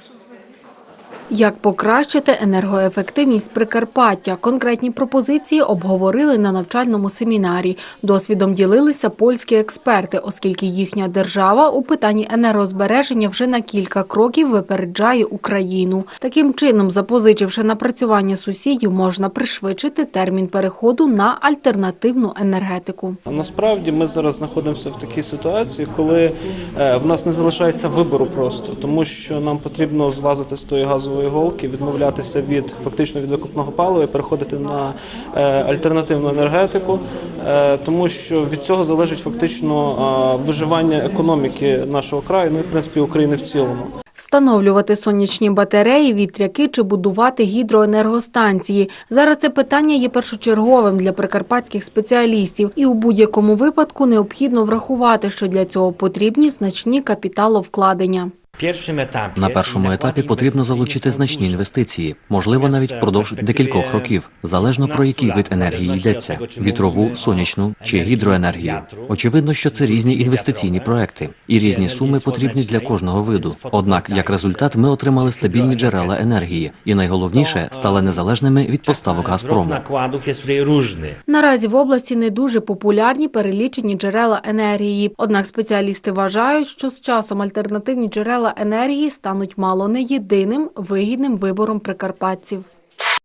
数字。Як покращити енергоефективність Прикарпаття? Конкретні пропозиції обговорили на навчальному семінарі. Досвідом ділилися польські експерти, оскільки їхня держава у питанні енергозбереження вже на кілька кроків випереджає Україну. Таким чином, запозичивши напрацювання сусідів, можна пришвидшити термін переходу на альтернативну енергетику. Насправді ми зараз знаходимося в такій ситуації, коли е, в нас не залишається вибору просто, тому що нам потрібно злазити з тої газової голки, відмовлятися від фактично від викопного палива і переходити на е, альтернативну енергетику, е, тому що від цього залежить фактично е, виживання економіки нашого краю, ну і в принципі України в цілому. Встановлювати сонячні батареї, вітряки чи будувати гідроенергостанції. Зараз це питання є першочерговим для прикарпатських спеціалістів, і у будь-якому випадку необхідно врахувати, що для цього потрібні значні капіталовкладення. На першому етапі потрібно залучити значні інвестиції, можливо, навіть впродовж декількох років, залежно про який вид енергії йдеться: вітрову, сонячну чи гідроенергію. Очевидно, що це різні інвестиційні проекти, і різні суми потрібні для кожного виду. Однак, як результат, ми отримали стабільні джерела енергії, і найголовніше стали незалежними від поставок Газпрому. nakładów jest. Наразі в області не дуже популярні перелічені джерела енергії. Однак спеціалісти вважають, що з часом альтернативні джерела енергії стануть мало не єдиним вигідним вибором прикарпатців.